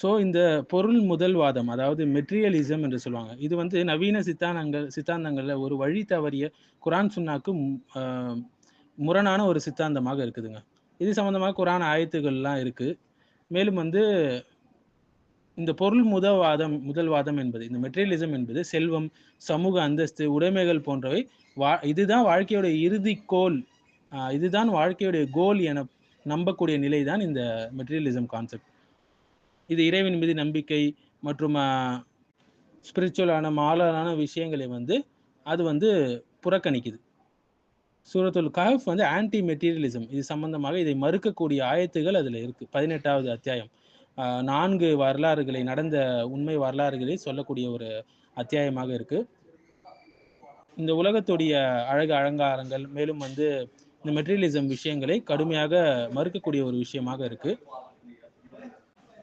So இந்த பொருள் முதல்வாதம் அதாவது மெட்டீரியலிசம் என்று சொல்லுவாங்க இது வந்து நவீன சித்தாந்தங்கள் சித்தாந்தங்களில் ஒரு வழி தவறிய குரான் சுன்னாக்கு முரணான ஒரு சித்தாந்தமாக இருக்குதுங்க. இது சம்மந்தமாக குரான் ஆயத்துகள்லாம் இருக்குது மேலும் வந்து இந்த பொருள் முதல்வாதம் முதல்வாதம் என்பது இந்த மெட்டீரியலிசம் என்பது செல்வம் சமூக அந்தஸ்து உடைமைகள் போன்றவை வா இதுதான் வாழ்க்கையோட இறுதி கோல். இதுதான் வாழ்க்கையுடைய கோல் என நம்பக்கூடிய நிலை தான் இந்த மெட்டீரியலிசம் கான்செப்ட் இது இறைவன் மீது நம்பிக்கை மற்றும் ஸ்பிரிச்சுவலான மாலரான விஷயங்களை வந்து அது வந்து புறக்கணிக்குது. சூரத்துல் கஹப் வந்து ஆன்டி மெட்டீரியலிசம் இது சம்பந்தமாக இதை மறுக்கக்கூடிய ஆயத்துகள் அதில் இருக்கு. பதினெட்டாவது அத்தியாயம். நான்கு வரலாறுகளை நடந்த உண்மை வரலாறுகளை சொல்லக்கூடிய ஒரு அத்தியாயமாக இருக்கு. இந்த உலகத்துடைய அழகு அலங்காரங்கள் மேலும் வந்து இந்த மெட்டீரியலிசம் விஷயங்களை கடுமையாக மறுக்கக்கூடிய ஒரு விஷயமாக இருக்கு.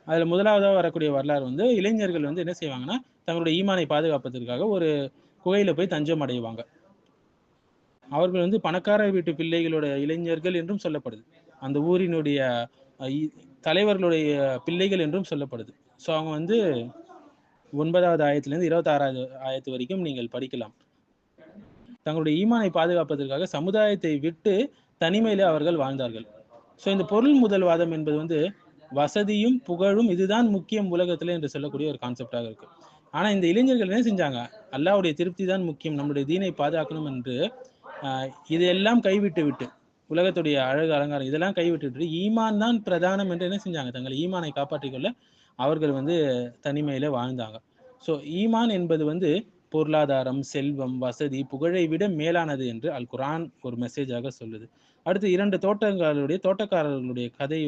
அதில் முதலாவதாக வரக்கூடிய வரலாறு வந்து இளைஞர்கள் வந்து என்ன செய்வாங்கன்னா தங்களுடைய ஈமானை பாதுகாப்பதற்காக ஒரு குகையில் போய் தஞ்சம் அடைவாங்க. அவர்கள் வந்து பணக்கார வீட்டு பிள்ளைகளோட இளைஞர்கள் என்றும் சொல்லப்படுது. அந்த ஊரினுடைய தலைவர்களுடைய பிள்ளைகள் என்றும் சொல்லப்படுது. ஸோ அவங்க வந்து ஒன்பதாவது ஆயத்துலேருந்து இருபத்தாறாவது ஆயத்து வரைக்கும் நீங்கள் படிக்கலாம். தங்களுடைய ஈமானை பாதுகாப்பதற்காக சமுதாயத்தை விட்டு தனிமையில அவர்கள் வாழ்ந்தார்கள். ஸோ இந்த பொருள் முதல்வாதம் என்பது வந்து வசதியும் புகழும் இதுதான் முக்கியம் உலகத்துல என்று சொல்லக்கூடிய ஒரு கான்செப்டாக இருக்கு. ஆனா இந்த இளைஞர்கள் என்ன செஞ்சாங்க? அல்லாவுடைய திருப்தி தான் முக்கியம். நம்முடைய தீனை பாதுகாக்கணும் என்று இதையெல்லாம் கைவிட்டு விட்டு உலகத்துடைய அழகு அலங்காரம் இதெல்லாம் கைவிட்டு ஈமான் தான் பிரதானம் என்று என்ன செஞ்சாங்க? தங்கள் ஈமானை காப்பாற்றிக்கொள்ள அவர்கள் வந்து தனிமையில வாழ்ந்தாங்க. ஸோ ஈமான் என்பது வந்து பொருளாதாரம் செல்வம் வசதி புகழை விட மேலானது என்று அல் குரான் ஒரு மெசேஜாக சொல்லுது. அடுத்து இரண்டு தோட்டங்களுடைய தோட்டக்காரர்களுடைய கதை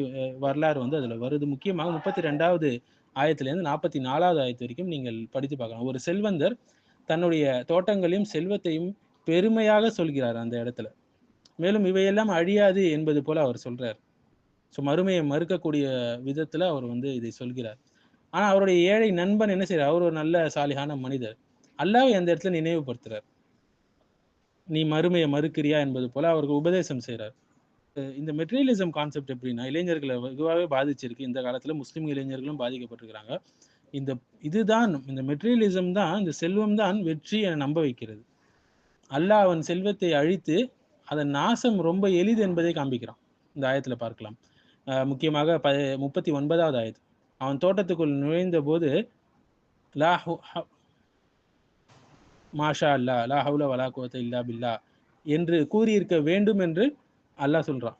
வரலாறு வந்து அதுல வருது. முக்கியமாக முப்பத்தி ரெண்டாவது ஆயத்திலிருந்து நாற்பத்தி நாலாவது ஆயத்து வரைக்கும் நீங்கள் படித்து பார்க்கலாம். ஒரு செல்வந்தர் தன்னுடைய தோட்டங்களையும் செல்வத்தையும் பெருமையாக சொல்கிறார் அந்த இடத்துல. மேலும் இவையெல்லாம் அழியாது என்பது போல அவர் சொல்றார். ஸோ மறுமையை மறுக்கக்கூடிய விதத்துல அவர் வந்து இதை சொல்கிறார். ஆனா அவருடைய ஏழை நண்பன் என்ன செய்யறார் அவர் ஒரு நல்ல சாலிகான மனிதர். அல்லாவை அந்த இடத்துல நினைவுபடுத்துறார். நீ மறுமையை மறுக்கிறியா என்பது போல அவருக்கு உபதேசம் செய்கிறார். இந்த மெட்டீரியலிசம் கான்செப்ட் எப்படின்னா இளைஞர்களை வெகுவாகவே பாதிச்சிருக்கு. இந்த காலத்தில் முஸ்லீம் இளைஞர்களும் பாதிக்கப்பட்டிருக்கிறாங்க. இந்த இதுதான் இந்த மெட்டீரியலிசம் தான் இந்த செல்வம் தான் வெற்றி என நம்ப வைக்கிறது. அல்லாஹ் அவன் செல்வத்தை அழித்து அதன் நாசம் ரொம்ப எளிது என்பதை காண்பிக்கிறான். இந்த ஆயத்தில் பார்க்கலாம். முக்கியமாக ப முப்பத்தி ஒன்பதாவது ஆயத்து. அவன் தோட்டத்துக்குள் நுழைந்த போது லா மாஷா அல்லா லா ஹவுல வலா கோத்த இல்லா பில்லா என்று கூறியிருக்க வேண்டும் என்று அல்லாஹ் சொல்கிறான்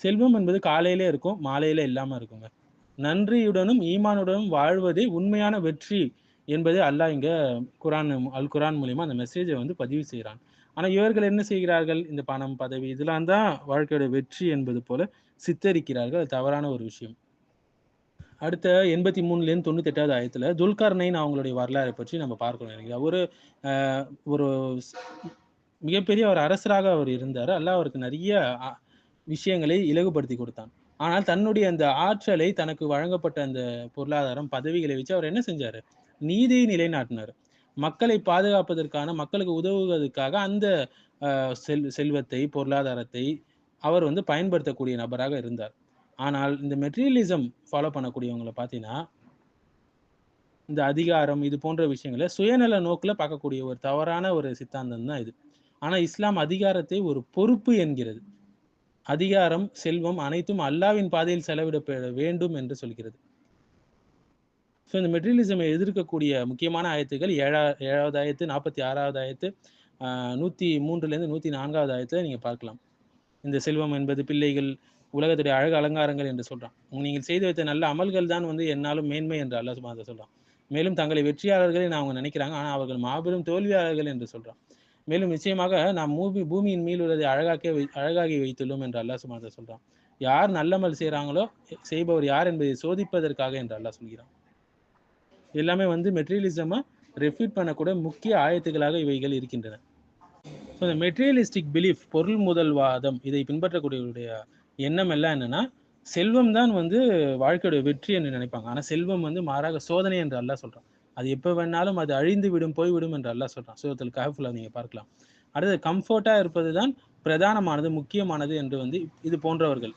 செல்வம் என்பது காலையிலே இருக்கும் மாலையில இல்லாமல் இருக்குங்க. நன்றியுடனும் ஈமானுடனும் வாழ்வதே உண்மையான வெற்றி என்பது அல்லாஹ் இங்கே குரான் அல் குரான் மூலியமாக அந்த மெசேஜை வந்து பதிவு செய்கிறான் ஆனால் இவர்கள் என்ன செய்கிறார்கள்? இந்த பணம் பதவி இதெல்லாம் தான் வாழ்க்கையோட வெற்றி என்பது போல சித்தரிக்கிறார்கள். அது தவறான ஒரு விஷயம். அடுத்த எண்பத்தி மூணுலேருந்து தொண்ணூத்தி எட்டாவது ஆயத்துல துல்கர்னைன் அவங்களுடைய வரலாறை பற்றி நம்ம பார்க்கணும் நினைக்கிறேன் ஒரு ஒரு மிகப்பெரிய ஒரு அரசராக அவர் இருந்தார். அல்ல அவருக்கு நிறைய விஷயங்களை இலகுபடுத்தி கொடுத்தான். ஆனால் தன்னுடைய அந்த ஆற்றலை தனக்கு வழங்கப்பட்ட அந்த பொருளாதாரம் பதவிகளை வச்சு அவர் என்ன செஞ்சார்? நீதியை நிலைநாட்டினார். மக்களை பாதுகாப்பதற்கான மக்களுக்கு உதவுவதற்காக அந்த செல் செல்வத்தை பொருளாதாரத்தை அவர் வந்து பயன்படுத்தக்கூடிய நபராக இருந்தார். ஆனால் இந்த மெட்டீரியலிசம் ஃபாலோ பண்ணக்கூடியவங்களை பார்த்தீங்கன்னா இந்த அதிகாரம் இது போன்ற விஷயங்களை சுயநல நோக்கில் பார்க்கக்கூடிய ஒரு தவறான ஒரு சித்தாந்தம் தான் இது. ஆனால் இஸ்லாம் அதிகாரத்தை ஒரு பொறுப்பு என்கிறது. அதிகாரம் செல்வம் அனைத்தும் அல்லாவின் பாதையில் செலவிடப்பட வேண்டும் என்று சொல்கிறது. ஸோ இந்த மெட்டீரியலிசமை எதிர்க்கக்கூடிய முக்கியமான ஆயத்துகள் ஏழா ஏழாவது ஆயத்து நாற்பத்தி ஆறாவது ஆயத்து நூற்றி மூன்றுலேருந்து நூற்றி நான்காவது ஆயத்தில் நீங்கள் பார்க்கலாம். இந்த செல்வம் என்பது பிள்ளைகள் உலகத்துடைய அழகு அலங்காரங்கள் என்று சொல்றான். நீங்கள் செய்து வைத்த நல்ல அமல்கள் தான் வந்து என்னாலும் மேன்மை என்று அல்லாஹ் சுப்ஹானஹு சொல்றான். மேலும் தங்களை வெற்றியாளர்கள் என அவங்க நினைக்கிறாங்க. ஆனால் அவர்கள் மாபெரும் தோல்வியாளர்கள் என்று சொல்றான். மேலும் நிச்சயமாக நாம் மூவி பூமியின் மீள் உள்ளதை அழகாக்க வை அழகாகி வைத்துள்ளோம் என்று அல்லா சுப்ஹானஹு சொல்றான். யார் நல்லமல் செய்கிறாங்களோ செய்பவர் யார் என்பதை சோதிப்பதற்காக என்று அல்லா சொல்கிறான். எல்லாமே வந்து மெட்டீரியலிசமா ரெஃப்யூட் பண்ணக்கூடிய முக்கிய ஆயத்துகளாக இவைகள் இருக்கின்றன. ஸோ இந்த மெட்டீரியலிஸ்டிக் பிலீஃப் பொருள் முதல்வாதம் இதை பின்பற்றக்கூடியவருடைய எண்ணம் எல்லாம் என்னன்னா செல்வம் தான் வந்து வாழ்க்கையோட வெற்றி என்று நினைப்பாங்க. ஆனா செல்வம் வந்து மாறாக சோதனை என்று அல்லா சொல்றான். அது எப்போ வேணாலும் அது அழிந்து விடும் போய்விடும் என்று அல்லா சொல்றான். சூரத்தில் கஹஃப்ல நீங்க பார்க்கலாம். அடுத்து கம்ஃபர்ட்டா இருப்பது தான் பிரதானமானது முக்கியமானது என்று வந்து இது போன்றவர்கள்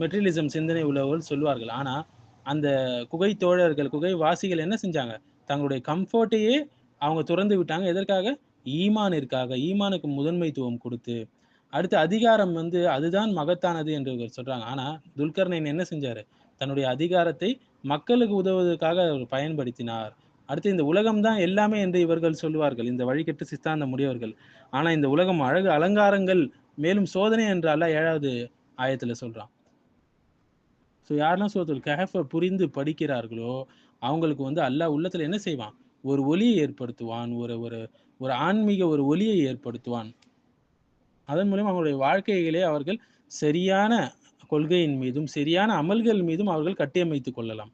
மெட்டீரியலிசம் சிந்தனை உள்ளவர்கள் சொல்வார்கள். ஆனா அந்த குகை தோழர்கள் குகை வாசிகள் என்ன செஞ்சாங்க? தங்களுடைய கம்ஃபர்ட்டையே அவங்க துறந்து விட்டாங்க. எதற்காக? ஈமானிற்காக ஈமானுக்கு முதன்மைத்துவம் கொடுத்து அடுத்து அதிகாரம் வந்து அதுதான் மகத்தானது என்று சொல்றாங்க. ஆனா துல்கர்ணன் என்ன செஞ்சாரு? தன்னுடைய அதிகாரத்தை மக்களுக்கு உதவுவதற்காக அவர் பயன்படுத்தினார். அடுத்து இந்த உலகம் தான் எல்லாமே என்று இவர்கள் சொல்லுவார்கள். இந்த வழிகட்டு சித்தாந்த முடியவர்கள். ஆனா இந்த உலகம் அழகு அலங்காரங்கள் மேலும் சோதனை என்று அல்ல ஏழாவது ஆயத்துல சொல்றான். ஸோ யாரெல்லாம் சோதல் கஹஃபை புரிந்து படிக்கிறார்களோ அவங்களுக்கு வந்து அல்லாஹ் உள்ளத்துல என்ன செய்வான்? ஒரு ஒலியை ஏற்படுத்துவான். ஒரு ஒரு ஒரு ஆன்மீக ஒரு ஒலியை ஏற்படுத்துவான். அதன் மூலம் அவங்களுடைய வாழ்க்கைகளே அவர்கள் சரியான கொள்கையின் மீதும் சரியான அமல்கள் மீதும் அவர்கள் கட்டியமைத்துக் கொள்ளலாம்.